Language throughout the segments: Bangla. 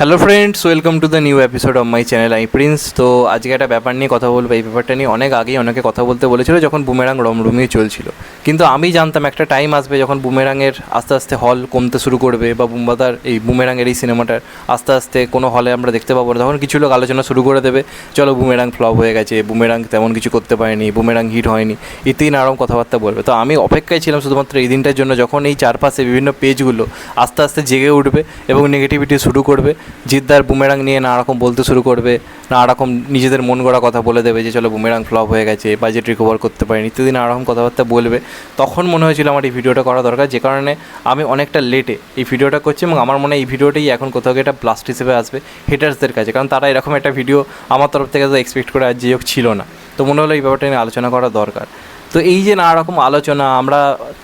Hello friends welcome to the new episode of my channel I Prince তো আজকে একটা ব্যাপার নিয়ে কথা বলব। এই ব্যাপারটা নিয়ে অনেক আগেই অনেকে কথা বলতে বলেছিল যখন বুমেরাং রমরমিয়ে চলছিল। কিন্তু আমি জানতাম একটা টাইম আসবে যখন বুমেরাংয়ের আস্তে আস্তে হল কমতে শুরু করবে বা বুম্বাদার এই বুমেরাংয়ের এই সিনেমাটার আস্তে আস্তে কোনো হলে আমরা দেখতে পাবো না। তখন কিছু লোক আলোচনা শুরু করে দেবে, চলো বুমেরাং ফ্লপ হয়ে গেছে বুমেরাং তেমন কিছু করতে পারেনি বুমেরাং হিট হয়নি। ইত্যাদি নানারকম কথাবার্তা বলবে। তো আমি অপেক্ষায় ছিলাম শুধুমাত্র এই দিনটার জন্য, যখন এই চারপাশে বিভিন্ন পেজগুলো আস্তে আস্তে জেগে উঠবে এবং নেগেটিভিটি শুরু করবে। জিদ্দার বুমেরাং নিয়ে নানা রকম বলতে শুরু করবে নানা রকম নিজেদের মন গড়া কথা বলে দেবে যে, চলো বুমেরাং ফ্লপ হয়ে গেছে বাজেট রিকভার করতে পারিনি, ইত্যাদি নানা রকম কথাবার্তা বলবে। তখন মনে হয়েছিল আমার এই ভিডিওটা করা দরকার, যে কারণে আমি অনেকটা লেটে এই ভিডিওটা করছি এবং আমার মনে হয় এই ভিডিওটাই এখন কোথাও গিয়ে একটা ব্লাস্ট হিসেবে আসবে হেটার্সদের কাছে। কারণ তারা এরকম একটা ভিডিও আমার তরফ থেকে তো এক্সপেক্ট করে আর যে হোক ছিল না। তো মনে হলো এই ব্যাপারটা নিয়ে আলোচনা করা দরকার। তো এই যে নানা রকম আলোচনা, আমরা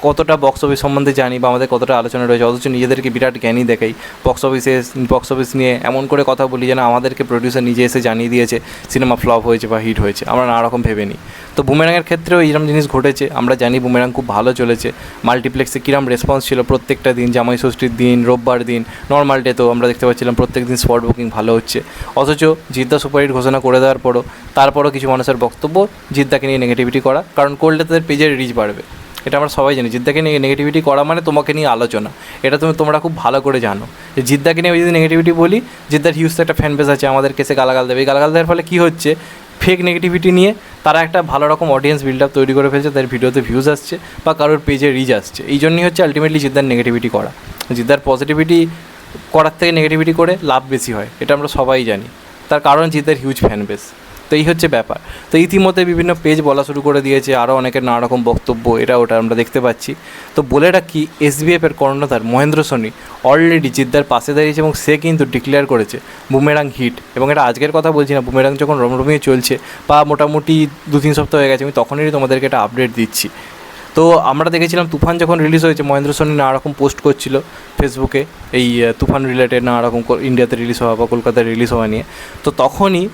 কতটা বক্স অফিস সম্বন্ধে জানি বা আমাদের কতটা আলোচনা রয়েছে, অথচ নিজেদেরকে বিরাট জ্ঞানী দেখাই। বক্স অফিসে বক্স অফিস নিয়ে এমন করে কথা বলি যেন আমাদেরকে প্রডিউসার নিজে এসে জানিয়ে দিয়েছে সিনেমা ফ্লপ হয়েছে বা হিট হয়েছে। আমরা নানা রকম ভেবে নিই। তো বুমেরাঙের ক্ষেত্রেও এইরকম জিনিস ঘটেছে। আমরা জানি বুমেরাং খুব ভালো চলেছে। মাল্টিপ্লেক্সে কীরকম রেসপন্স ছিল প্রত্যেকটা দিন, জামাই ষষ্ঠীর দিন, রোববার দিন নর্মাল ডে তো আমরা দেখতে পাচ্ছিলাম প্রত্যেক দিন স্পট বুকিং ভালো হচ্ছে। অথচ জিদ্দা সুপারহিট ঘোষণা করে দেওয়ার পরও তারপরও কিছু মানুষের বক্তব্য জিদ্দাকে নিয়ে নেগেটিভিটি করা, কারণ করলে তাদের পেজের রিচ বাড়বে। এটা আমরা সবাই জানি। জিদ্দাকে নিয়ে নেগেটিভিটি করা মানে তোমাকে নিয়ে আলোচনা। এটা তুমি তোমরা খুব ভালো করে জানো। যে জিদ্দাকে নিয়ে যদি নেগেটিভিটি বলি জিদ্দার হিউজ একটা ফ্যান বেস আছে আমাদের কেসে গালাগাল দেবে। এই গালাগাল দেওয়ার ফলে কী হচ্ছে? ফেক নেগেটিভিটি নিয়ে তারা একটা ভালো রকম অডিয়েন্স বিল্ড আপ তৈরি করে ফেলছে, তাদের ভিডিওতে ভিউজ আসছে বা কারোর পেজে রিচ আসছে। এই জন্যই হচ্ছে আলটিমেটলি জিদ্দার নেগেটিভিটি করা। জিদ্দার পজিটিভিটি করার থেকে নেগেটিভিটি করে লাভ বেশি হয়, এটা আমরা সবাই জানি। তার কারণ জিদ্দার হিউজ ফ্যান বেস তো এই হচ্ছে ব্যাপার। তো ইতিমধ্যে বিভিন্ন পেজ বলা শুরু করে দিয়েছে আরও অনেকের নানা রকম বক্তব্য, এটা ওটা আমরা দেখতে পাচ্ছি। তো বলে রাখি এসবিএফের কর্ণধার মহেন্দ্র সোনি অলরেডি জিদ্দার পাশে দাঁড়িয়েছে এবং সে কিন্তু ডিক্লেয়ার করেছে বুমেরাং হিট এবং এটা আজকের কথা বলছি না বুমেরাং যখন রমরমিয়ে চলছে, বা মোটামুটি দু তিন সপ্তাহ হয়ে গেছে, আমি তখনই তোমাদেরকে এটা আপডেট দিচ্ছি। তো আমরা দেখেছিলাম তুফান যখন রিলিজ হয়েছে, মহেন্দ্র সোনি নানা রকম পোস্ট করছিল ফেসবুকে এই তুফান রিলেটেড নানা রকম ইন্ডিয়াতে রিলিজ হওয়া বা কলকাতায় রিলিজ হওয়া নিয়ে। তো তখনই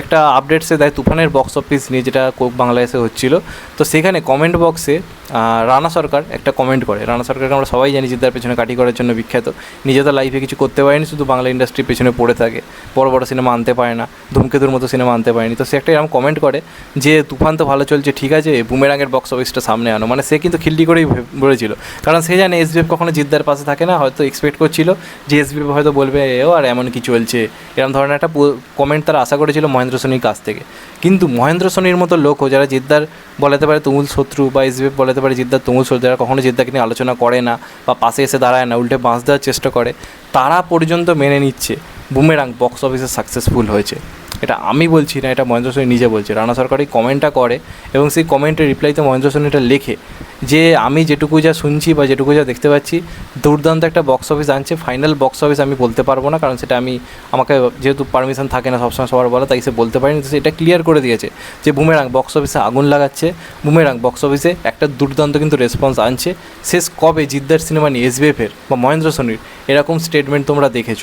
একটা আপডেট সে দেয় তুফানের বক্স অফিস নিয়ে, যেটা বাংলাদেশে হচ্ছিল। তো সেখানে কমেন্ট বক্সে রানা সরকার একটা কমেন্ট করে। রানা সরকারকে আমরা সবাই জানি জিদ্দার পেছনে কাটি করার জন্য বিখ্যাত। নিজে তো লাইফে কিছু করতে পারেনি, শুধু বাংলা ইন্ডাস্ট্রির পেছনে পড়ে থাকে। বড় বড় সিনেমা আনতে পারে না, ধূমকেতুর মতো সিনেমা আনতে পারেনি। তো সে একটা এরকম কমেন্ট করে যে, তুফান তো ভালো চলছে, ঠিক আছে বুমেরাঙের বক্স অফিসটা সামনে আনো। মানে সে কিন্তু খিল্লি করেই বলেছিল। কারণ সে জানে এসবিএফ কখনো জিদ্দার পাশে থাকে না, হয়তো এক্সপেক্ট করছিল যে এসবিএফ হয়তো বলবে, এও, আর এমন কি চলছে? এরকম ধরনের একটা কমেন্ট তারা আশা করেছিল মহেন্দ্র সোনির কাছ থেকে। কিন্তু মহেন্দ্র সোনির মতো লোকও যারা জিদ্দার বলাতে পারে তুমুল শত্রু বা এসবিএফ বলাতে পারে জিদ্দার তুমুল শত্রু, যারা কখনো জিদ্দাকে নিয়ে আলোচনা করে না বা পাশে এসে দাঁড়ায় না, উল্টে বাঁশ দেওয়ার চেষ্টা করে, তারা পর্যন্ত মেনে নিচ্ছে, বুমেরাং বক্স অফিসে সাকসেসফুল হয়েছে। এটা আমি বলছি না, এটা মহেন্দ্র সোনি নিজে বলছে। রানা সরকার কমেন্টটা করে এবং সেই কমেন্টের রিপ্লাইতে মহেন্দ্র সোনি এটা লেখে যে, আমি যেটুকু যা শুনছি বা যেটুকু যা দেখতে পাচ্ছি, দুর্দান্ত একটা বক্স অফিস আনছে। ফাইনাল বক্স অফিস আমি বলতে পারব না, কারণ সেটা আমি, আমাকে যেহেতু পারমিশন থাকে না সবসময় সবার বলা তাই সে বলতে পারিনি। তো সে এটা ক্লিয়ার করে দিয়েছে যে, বুমেরাং বক্স অফিসে আগুন লাগাচ্ছে। বুমেরাং বক্স অফিসে একটা দুর্দান্ত কিন্তু রেসপন্স আনছে। শেষ কবে জিদ্দার সিনেমা নিয়ে এসবিএফের বা মহেন্দ্র সোনির এরকম স্টেটমেন্ট তোমরা দেখেছ?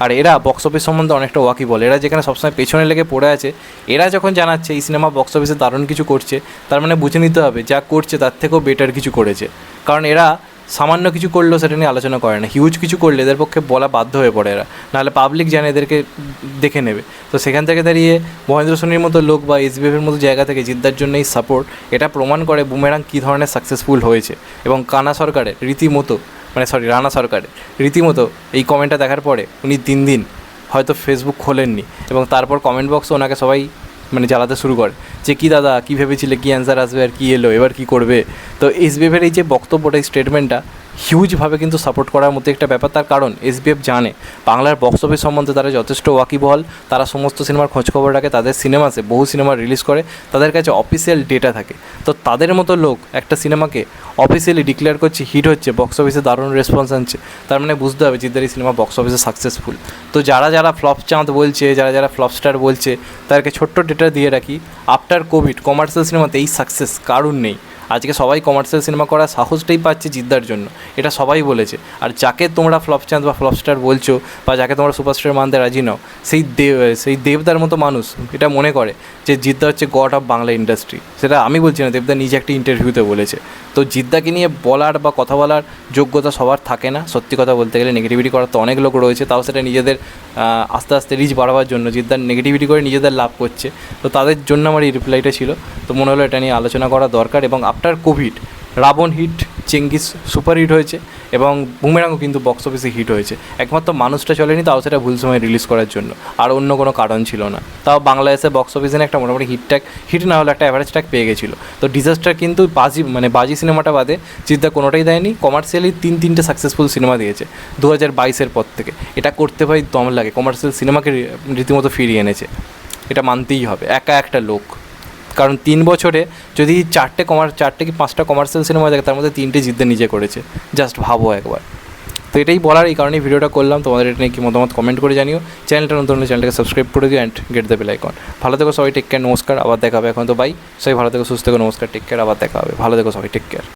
আর এরা বক্স অফিস সম্বন্ধে অনেকটা ওয়াকি বলে। এরা যেখানে সবসময় পেছনে লেগে পড়ে আছে, এরা যখন জানাচ্ছে এই সিনেমা বক্স অফিসে দারুণ কিছু করছে, তার মানে বুঝে নিতে হবে যা করছে তার থেকেও বেটার কিছু করেছে। কারণ এরা সামান্য কিছু করলেও সেটা নিয়ে আলোচনা করে না। হিউজ কিছু করলে এদের পক্ষে বলা বাধ্য হয়ে পড়ে এরা। নাহলে পাবলিক জানে এদেরকে দেখে নেবে। তো সেখান থেকে দাঁড়িয়ে মহেন্দ্র সোনির মতো লোক বা এসবিএফের মতো জায়গা থেকে জিদ্দার জন্য এই সাপোর্ট এটা প্রমাণ করে বুমেরাং কী ধরনের সাকসেসফুল হয়েছে। এবং কানা সরকারের রীতিমতো মানে সরি, রানা সরকারের রীতিমতো এই কমেন্টটা দেখার পরে উনি দিন দিন হয়তো ফেসবুক খোলেননি এবং তারপর কমেন্ট বক্সে ওনাকে সবাই মানে জ্বালাতে শুরু করে যে, কী দাদা, কী ভেবেছিলে? কী অ্যান্সার আসবে আর কী এলো? এবার কী করবে? তো এসবিএফের এই যে বক্তব্যটা, এই স্টেটমেন্টটা হিউজভাবে কিন্তু সাপোর্ট করার মতো একটা ব্যাপার, তার কারণ এসবিএফ জানে, বাংলার বক্স অফিস সম্বন্ধে তারা যথেষ্ট ওয়াকিবহল, তারা সমস্ত সিনেমার খোঁজখবর রাখে, তাদের সিনেমাসে বহু সিনেমা রিলিজ করে, তাদের কাছে অফিসিয়াল ডেটা থাকে। তো তাদের মতো লোক একটা সিনেমাকে অফিসিয়ালি ডিক্লেয়ার করছে হিট হচ্ছে বক্স অফিসে দারুণ রেসপন্স আনছে। তার মানে বুঝতে হবে জিদ্দার এই সিনেমা বক্স অফিসে সাকসেসফুল তো যারা যারা ফ্লপ চাঁদ বলছে, যারা যারা ফ্লপ স্টার বলছে, তাদেরকে ছোট্ট ডেটা দিয়ে রাখি আফটার কোভিড কমার্শিয়াল সিনেমাতে এই সাকসেস কারণ নেই। আজকে সবাই কমার্শিয়াল সিনেমা করার সাহসটাই পাচ্ছে জিদ্দার জন্য। এটা সবাই বলেছে। আর যাকে তোমরা ফ্লপ চান্স বা ফ্লপস্টার বলছো বা যাকে তোমরা সুপারস্টার মানতে রাজি নাও, সেই দেব, সেই দেবদার মতো মানুষ এটা মনে করে যে জিদ্দা হচ্ছে গড অফ বাংলা ইন্ডাস্ট্রি সেটা আমি বলছি না, দেবদা নিজে একটি ইন্টারভিউতে বলেছে। তো জিদ্দাকে নিয়ে বলার বা কথা বলার যোগ্যতা সবার থাকে না। সত্যি কথা বলতে গেলে নেগেটিভিটি করার তো অনেক লোক রয়েছে, তাও সেটা নিজেদের আস্তে আস্তে রিচ বাড়াবার জন্য। জিদ্দার নেগেটিভিটি করে নিজেদের লাভ করছে। তো তাদের জন্য আমার এই রিপ্লাইটা ছিল। তো মনে হলো এটা নিয়ে আলোচনা করা দরকার এবং after covid Raavan hit Chengiz super hit হয়েছে এবং বুমেরাঙ্গও কিন্তু বক্স অফিসে হিট হয়েছে। একমাত্র মানুষটা চলেনি, তাও সেটা ভুল সময় রিলিজ করার জন্য। আর অন্য কোনো কারণ ছিল না। তাও বাংলাদেশে বক্স অফিসে একটা মোটামুটি হিট ট্যাগ হিট না হলে একটা অ্যাভারেজ ট্যাক পেয়ে গেছিল। তো ডিজাস্টার কিন্তু বাজি মানে বাজি সিনেমাটা বাদে চিন্তা কোনোটাই দেয়নি কমার্শিয়ালি তিন তিনটে সাকসেসফুল সিনেমা দিয়েছে দু হাজার বাইশের পর থেকে। এটা করতে ভাই দম লাগে কমার্শিয়াল সিনেমাকে রীতিমতো ফিরিয়ে এনেছে। এটা মানতেই হবে, একা একটা লোক। কারণ তিন বছরে যদি চারটে কমার চারটে কি পাঁচটা কমার্শিয়াল সিনেমা দেখে তার মধ্যে তিনটে জিতে নিজে করেছে। জাস্ট ভাবো একবার। তো এটাই বলার এই কারণেই ভিডিওটা করলাম। তোমাদের এটা নিয়ে কি মতামত কমেন্ট করে জানিও। চ্যানেলটা নতুন চ্যানেলটাকে সাবস্ক্রাইব করে দিও and get the bell icon ভালো থেকো সবাই টেক কেয়ার নমস্কার, আবার দেখাবে এখন তো বাই সবাই ভালো থেকো, সুস্থ থেকো, নমস্কার টেক কেয়ার আবার দেখা হবে। ভালো থেকো সবাই টেক কেয়ার